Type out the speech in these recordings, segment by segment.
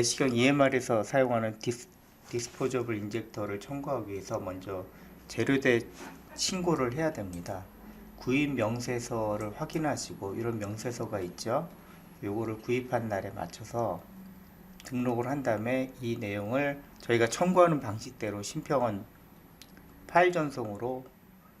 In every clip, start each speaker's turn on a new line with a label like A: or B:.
A: 내시경 EMR에서 사용하는 디스, 디스포저블 인젝터를 청구하기 위해서 먼저 재료대 신고를 해야 됩니다. 구입 명세서를 확인하시고 이런 명세서가 있죠. 요거를 구입한 날에 맞춰서 등록을 한 다음에 이 내용을 저희가 청구하는 방식대로 심평원 파일 전송으로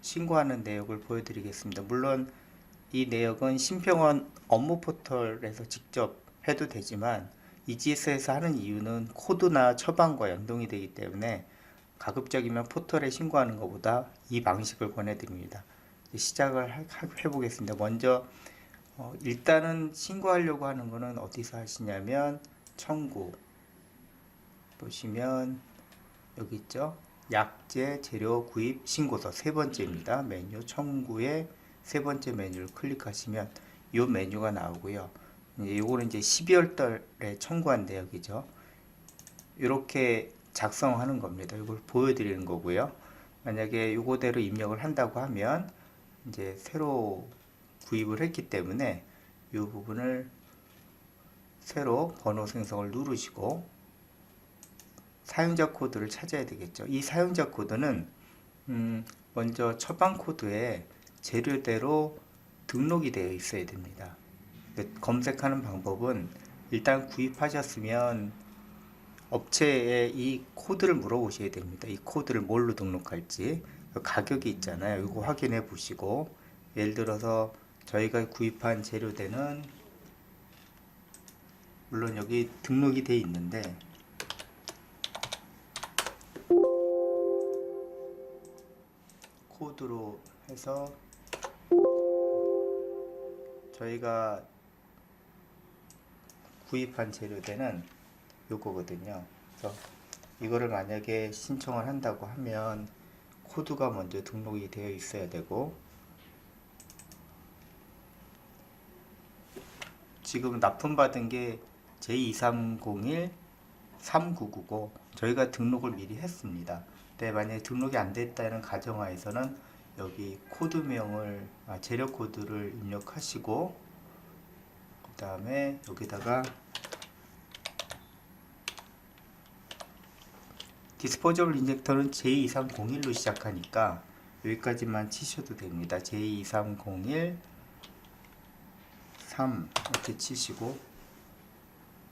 A: 신고하는 내역을 보여드리겠습니다. 물론 이 내역은 심평원 업무 포털에서 직접 해도 되지만 EGS에서 하는 이유는 코드나 처방과 연동이 되기 때문에 가급적이면 포털에 신고하는 것보다 이 방식을 권해드립니다. 시작을 해보겠습니다. 먼저 어, 일단은 신고하려고 하는 거는 어디서 하시냐면 청구 보시면 여기 있죠. 약재 재료 구입 신고서 세 번째입니다. 메뉴 청구의 세 번째 메뉴를 클릭하시면 이 메뉴가 나오고요. 이제 요거는 이제 12월 달에 청구한 내역이죠. 이렇게 작성하는 겁니다. 이걸 보여드리는 거고요. 만약에 요거대로 입력을 한다고 하면 이제 새로 구입을 했기 때문에 이 부분을 새로 번호 생성을 누르시고 사용자 코드를 찾아야 되겠죠. 이 사용자 코드는 음, 먼저 처방 코드에 재료대로 등록이 되어 있어야 됩니다. 그 검색하는 방법은 일단 구입하셨으면 업체에 이 코드를 물어보셔야 됩니다. 이 코드를 뭘로 등록할지 그 가격이 있잖아요. 이거 확인해 보시고 예를 들어서 저희가 구입한 재료대는 물론 여기 등록이 돼 있는데 코드로 해서 저희가 구입한 재료대는 요거거든요. 그래서 이거를 만약에 신청을 한다고 하면 코드가 먼저 등록이 되어 있어야 되고 지금 납품받은 게 J2301 3999고 저희가 등록을 미리 했습니다. 근데 만약에 등록이 안 됐다는 가정하에서는 여기 코드명을 아, 재료 코드를 입력하시고 그 다음에 여기다가 디스포저블 인젝터는 J2301로 시작하니까 여기까지만 치셔도 됩니다. J2301 3 이렇게 치시고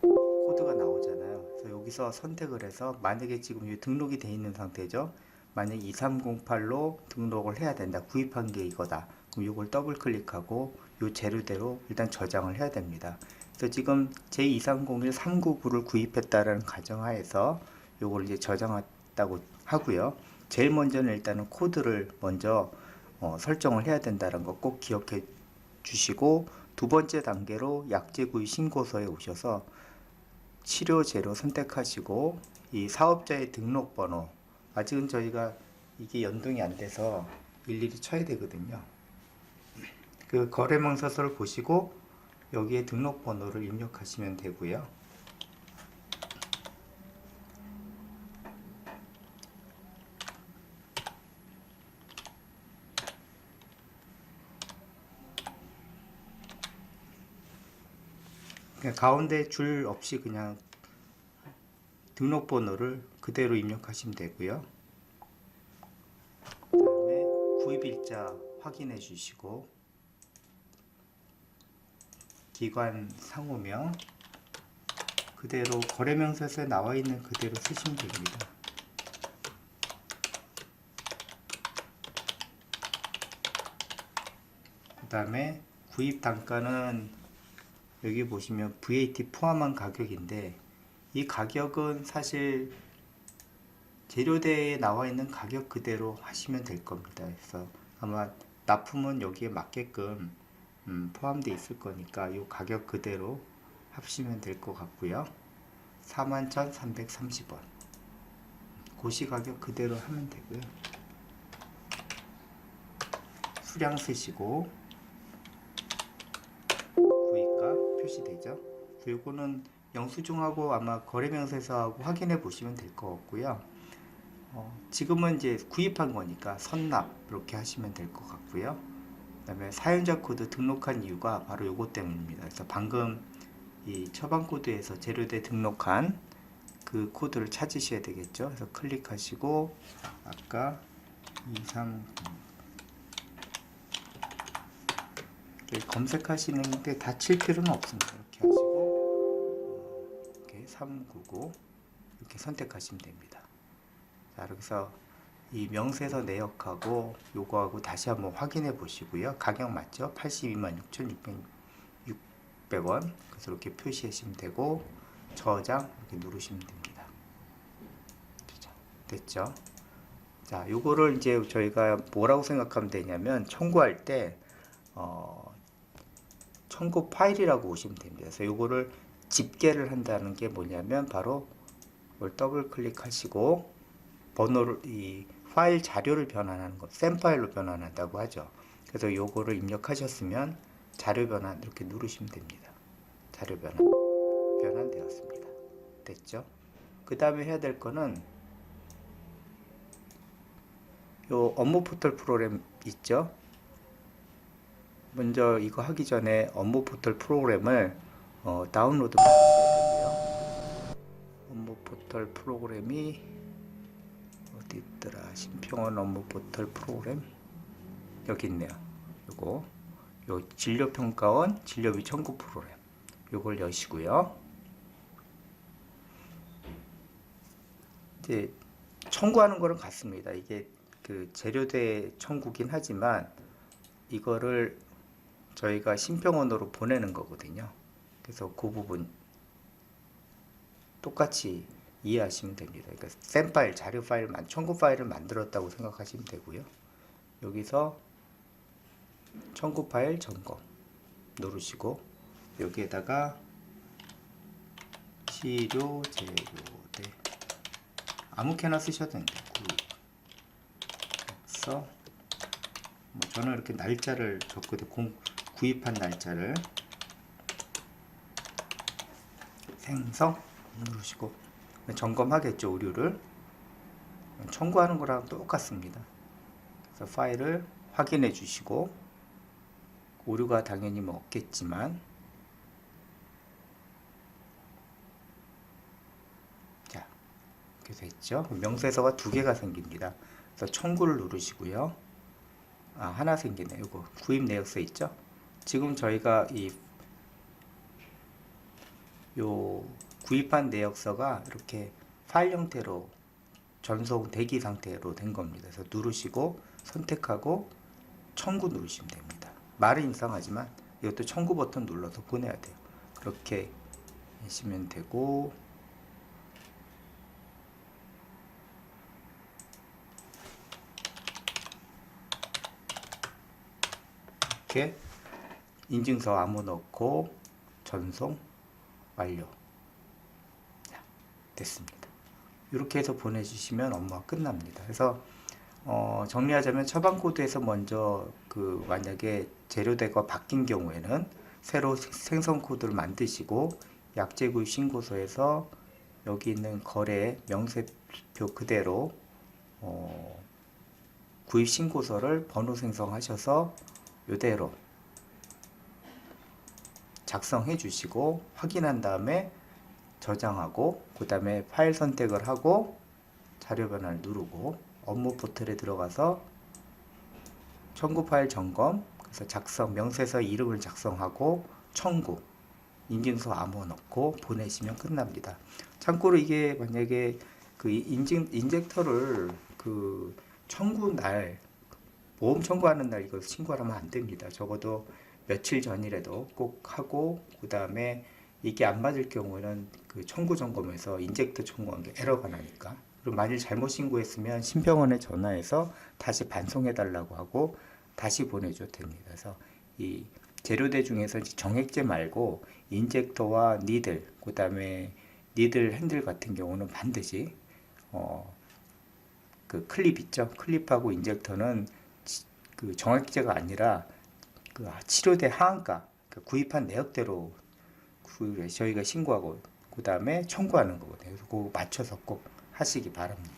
A: 코드가 나오잖아요. 그래서 여기서 선택을 해서 만약에 지금 이 등록이 돼 있는 상태죠. 만약 2308로 등록을 해야 된다. 구입한 게 이거다. 그럼 이걸 더블 클릭하고 이 재료대로 일단 저장을 해야 됩니다. 그래서 지금 J2301 399를 구입했다라는 가정하에서 요걸 이제 저장했다고 하고요. 제일 먼저는 일단은 코드를 먼저 어, 설정을 해야 된다는 거 꼭 기억해 주시고 두 번째 단계로 약제 구입 신고서에 오셔서 치료 재료 선택하시고 이 사업자의 등록번호 아직은 저희가 이게 연동이 안 돼서 일일이 쳐야 되거든요. 그 거래망사서를 보시고 여기에 등록번호를 입력하시면 되고요. 가운데 줄 없이 그냥 등록번호를 그대로 입력하시면 되고요. 그다음에 구입일자 확인해 주시고 기관 상호명 그대로 거래명세서에 나와 있는 그대로 쓰시면 됩니다. 그 다음에 구입 단가는 여기 보시면 VAT 포함한 가격인데 이 가격은 사실 재료대에 나와 있는 가격 그대로 하시면 될 겁니다. 그래서 아마 납품은 여기에 맞게끔 음, 포함되어 있을 거니까 이 가격 그대로 하시면 될 것 같고요. 41,330원. 고시 가격 그대로 하면 되고요. 수량 쓰시고 구입가 표시되죠. 요거는 영수증하고 아마 거래명세서하고 확인해 보시면 될 것 같고요. 어, 지금은 이제 구입한 거니까 선납 이렇게 하시면 될 것 같고요. 그다음에 사용자 코드 등록한 이유가 바로 요거 때문입니다. 그래서 방금 이 처방 코드에서 재료대 등록한 그 코드를 찾으셔야 되겠죠. 그래서 클릭하시고 아까 230 이렇게 검색하시는데 다칠 필요는 없습니다. 이렇게 하시고 어, 이렇게 399 이렇게 선택하시면 됩니다. 자, 그래서 이 명세서 내역하고 요거하고 다시 한번 확인해 보시고요. 가격 맞죠? 82만 6,600원. 그래서 이렇게 표시하시면 되고 저장 이렇게 누르시면 됩니다. 자, 됐죠? 자, 요거를 이제 저희가 뭐라고 생각하면 되냐면 청구할 때 어, 청구 파일이라고 보시면 됩니다. 그래서 요거를 집계를 한다는 게 뭐냐면 바로 더블 클릭하시고 번호를 이 파일 자료를 변환하는 것, 샘 파일로 변환한다고 하죠. 그래서 요거를 입력하셨으면 자료 변환 이렇게 누르시면 됩니다. 자료 변환 변환되었습니다. 됐죠? 그 다음에 해야 될 거는 요 업무 포털 프로그램 있죠? 먼저 이거 하기 전에 업무 포털 프로그램을 어, 다운로드 받으셔야 되고요. 업무 포털 프로그램이 어디 있더라? 심평원 업무 포털 프로그램 여기 있네요. 요거 요 진료평가원 진료비 청구 프로그램 요걸 여시고요. 이제 청구하는 거는 같습니다. 이게 그 재료대 청구긴 하지만 이거를 저희가 심평원으로 보내는 거거든요. 그래서 그 부분 똑같이 이해하시면 됩니다. 그러니까 샘 파일, 자료 파일, 만- 청구 파일을 만들었다고 생각하시면 되고요. 여기서 청구 파일 점검 누르시고 여기에다가 치료 재료대 아무렇게나 쓰셔도 됩니다. 그래서 뭐 저는 이렇게 날짜를 적거든 공, 구입한 날짜를 생성 누르시고 점검하겠죠 오류를 청구하는 거랑 똑같습니다. 그래서 파일을 확인해 주시고 오류가 당연히 뭐 없겠지만 자 이렇게 됐죠. 명세서가 두 개가 생깁니다. 그래서 청구를 누르시고요. 아 하나 생기네. 이거 구입 내역서 있죠. 지금 저희가 이요 구입한 내역서가 이렇게 파일 형태로 전송 대기 상태로 된 겁니다. 그래서 누르시고 선택하고 청구 누르시면 됩니다. 말은 이상하지만 이것도 청구 버튼 눌러서 보내야 돼요. 그렇게 하시면 되고 인증서 아무 넣고 전송 완료. 자, 됐습니다. 이렇게 해서 보내주시면 업무가 끝납니다. 그래서 어, 정리하자면 처방 코드에서 먼저 그 만약에 재료대가 바뀐 경우에는 새로 생- 생성 코드를 만드시고 약재 구입 신고서에서 여기 있는 거래 명세표 그대로 어, 구입 신고서를 번호 생성하셔서 이대로 작성해 주시고 확인한 다음에 저장하고 그 다음에 파일 선택을 하고 자료 변환을 누르고 업무 포털에 들어가서 청구 파일 점검 그래서 작성 명세서 이름을 작성하고 청구 인증서 암호 넣고 보내시면 끝납니다. 참고로 이게 만약에 그 인증 인젝터를 그 청구 날 보험 청구하는 날 이거 신고하면 안 됩니다. 적어도 며칠 전이라도 꼭 하고 그 다음에 이게 안 맞을 경우에는 그 청구 점검에서 인젝터 청구한 게 에러가 나니까 그리고 만일 잘못 신고했으면 신병원에 전화해서 다시 반송해 달라고 하고 다시 보내줘도 됩니다. 그래서 이 재료대 중에서 정액제 말고 인젝터와 니들 그 다음에 니들 핸들 같은 경우는 반드시 어, 그 클립 있죠 클립하고 인젝터는 지- 그 정액제가 아니라 그 치료대 하한가 그 구입한 내역대로 그 저희가 신고하고 그 다음에 청구하는 거거든요. 그래서 맞춰서 꼭 하시기 바랍니다.